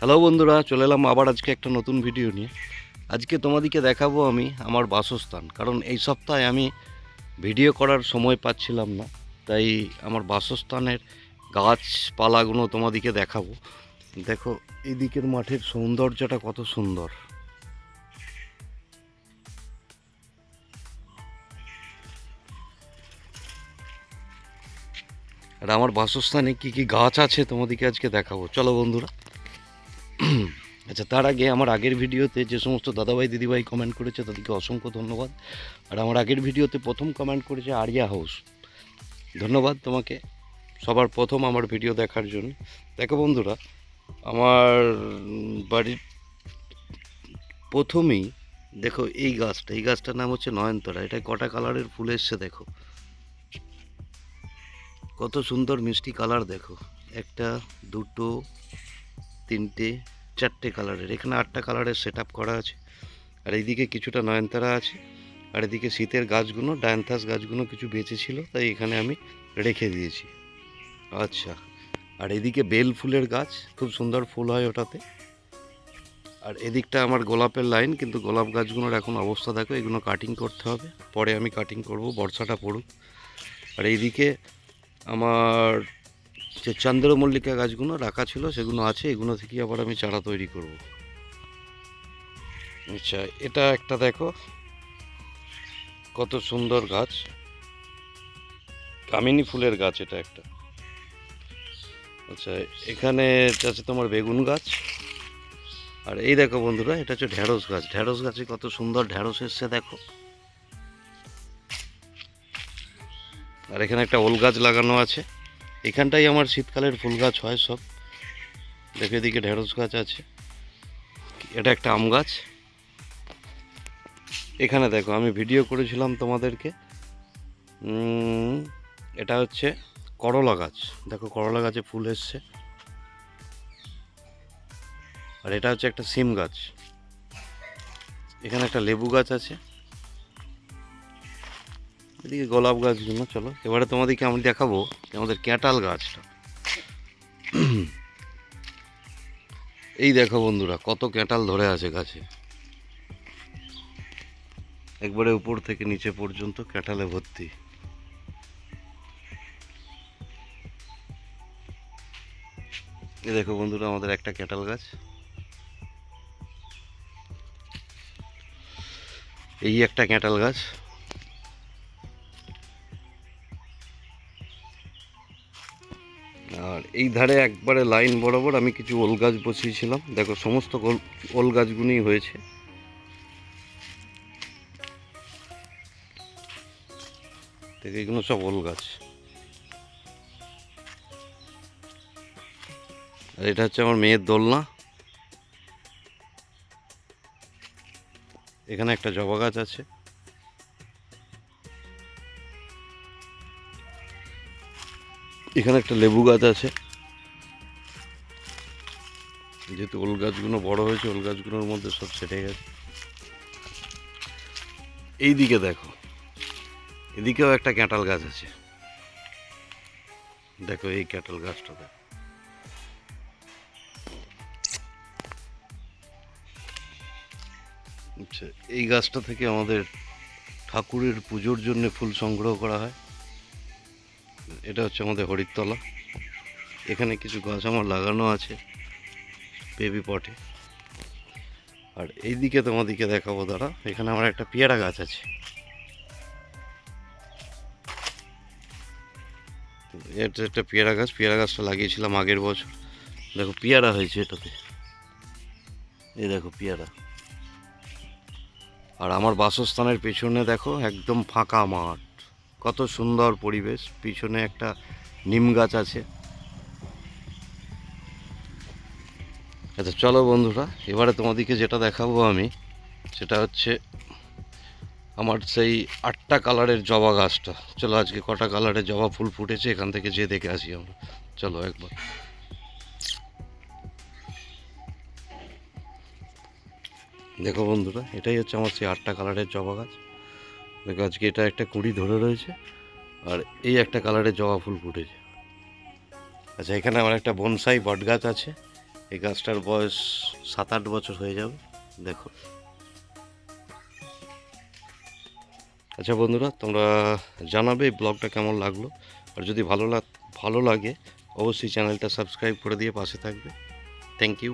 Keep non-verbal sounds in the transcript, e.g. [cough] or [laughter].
Hello বন্ধুরা, চলে এলাম আবার আজকে একটা নতুন ভিডিও নিয়ে। আজকে তোমাদেরকে দেখাবো আমি আমার বাসস্থান, কারণ এই সপ্তাহে আমি ভিডিও করার সময় পাচ্ছিলাম না, তাই আমার বাসস্থানের গাছপালাগুলো তোমাদেরকে দেখাবো। দেখো এই দিকের মাঠের সৌন্দর্যটা কত সুন্দর। আর আমার বাসস্থানে কি কি গাছ আছে তোমাদেরকে আজকে দেখাবো। চলো বন্ধুরা। [clears throat] আচ্ছা তার আগে আমার আগের ভিডিওতে যে সমস্ত দাদাভাই, দিদিভাই কমেন্ট করেছে, তাদেরকে অসংখ্য ধন্যবাদ। আর আমার আগের ভিডিওতে প্রথম কমেন্ট করেছে আরিয়া হাউস ধন্যবাদ তোমাকে, সবার প্রথম আমার ভিডিও দেখার জন্য। দেখো বন্ধুরা, আমার বাড়ির প্রথমেই দেখো এই গাছটা, এই গাছটার নাম হচ্ছে নয়নতারা। এটা কটা কালারের ফুল এসছে দেখো। কত সুন্দর মিষ্টি কালার দেখো। একটা, দুটো তিনটে, চারটে কালারের এখানে আটটা কালারের সেট করা আছে। আর এইদিকে কিছুটা নয়নতারা আছে। আর এদিকে শীতের গাছগুলো, ডায়ান্থাস গাছগুলো কিছু বেঁচে ছিল তাই এখানে আমি রেখে দিয়েছি। আচ্ছা আর এদিকে বেল ফুলের গাছ, খুব সুন্দর ফুল হয় ওটাতে। আর এদিকটা আমার গোলাপের লাইন কিন্তু গোলাপ গাছগুলোর এখন অবস্থা দেখো, এগুলো কাটিং করতে হবে। পরে আমি কাটিং করব, বর্ষাটা পড়ুক। আর এইদিকে আমার যে চন্দ্রমল্লিকা গাছগুলো রাখা ছিল, সেগুলো আছে, এগুলো থেকে আবার আমি চারা তৈরি করব। আচ্ছা এটা একটা দেখো। কত সুন্দর গাছ। কামিনী ফুলের গাছ এটা একটা। আচ্ছা এখানে আছে তোমার বেগুন গাছ। আর এই দেখো বন্ধুরা, এটা হচ্ছে ঢ্যাঁড়স গাছ। ঢ্যাঁড়স গাছে কত সুন্দর ঢ্যাঁড়স এসছে, দেখো। আর এখানে একটা ওল গাছ লাগানো আছে। এখানটাই আমার শীতকালের ফুল গাছ হয় সব। দেখে এদিকে ঢেঁড়স গাছ আছে। এটা একটা আম গাছ। এখানে দেখো, আমি ভিডিও করেছিলাম তোমাদেরকে। এটা হচ্ছে করলা গাছ। দেখো, করলা গাছে ফুল এসছে। আর এটা হচ্ছে একটা সিম গাছ। এখানে একটা লেবু গাছ আছে। এদিকে গোলাপ গাছগুলো চলো। এবারে তোমাদেরকে আমি দেখাবো আমাদের ক্যাঁটাল গাছটা। এই দেখো বন্ধুরা, কত ক্যাঁটাল ধরে আছে গাছে। একবারে উপর থেকে নিচে পর্যন্ত ক্যাঁটালে ভর্তি। এই দেখো বন্ধুরা, আমাদের একটা ক্যাঁটাল গাছ। এই একটা ক্যাঁটাল গাছ। এই ধারে একবারে লাইন বরাবর আমি কিছু ওল গাছ বসিয়েছিলাম। দেখো, সমস্ত ওল- গাছগুলোই হয়েছে। দেখো, এগুলো সব ওল গাছ। আর এটা হচ্ছে আমার মেয়ের দোলনা। এখানে একটা জবা গাছ আছে। এখানে একটা লেবু গাছ আছে। যেহেতু ওল গাছগুলো বড় হয়েছে, ওল গাছগুলোর মধ্যে সব সেটে গেছে। এই দিকে দেখো, এদিকেও একটা ক্যাঁটাল গাছ আছে। দেখো এই ক্যাঁটাল গাছটা দেখো। আচ্ছা এই গাছটা থেকে আমাদের ঠাকুরের পুজোর জন্য ফুল সংগ্রহ করা হয়। এটা হচ্ছে আমাদের হরিতলা এখানে কিছু গাছ আমার লাগানো আছে। বেবি পটে আর এইদিকে তোমাদেরকে দেখাবো, দাঁড়া। এখানে আমার একটা পেয়ারা গাছ আছে। এটা একটা পেয়ারা গাছ, পেয়ারা গাছটা লাগিয়েছিলাম আগের বছর। দেখো, পেয়ারা হয়েছে এটাতে। এই দেখো, পেয়ারা। আর আমার বাসস্থানের পেছনে দেখো, একদম ফাঁকা মাঠ। কত সুন্দর পরিবেশ। পিছনে একটা নিম গাছ আছে। আচ্ছা চলো বন্ধুরা, এবারে তোমাদেরকে যেটা দেখাবো আমি, সেটা হচ্ছে আমার সেই আটটা কালারের জবা গাছটা। চলো, আজকে কটা কালারের জবা ফুল ফুটেছে, এখান থেকে যেয়ে দেখে আসি আমরা। চলো, একবার। দেখো বন্ধুরা, এটাই হচ্ছে আমার সেই আটটা কালারের জবা গাছ। দেখো, আজকে এটা একটা কুড়ি ধরে রয়েছে, আর এই একটা কালারের জবা ফুল ফুটেছে। আচ্ছা এখানে আমার একটা বনসাই বট গাছ আছে। এই গাছটার বয়স সাত আট বছর হয়ে যাবে দেখো আচ্ছা বন্ধুরা, তোমরা জানাবে এই ব্লগটা কেমন লাগল, আর যদি ভালো লাগ, ভালো লাগে, অবশ্যই চ্যানেলটা সাবস্ক্রাইব করে দিয়ে পাশে থাকবে। Thank you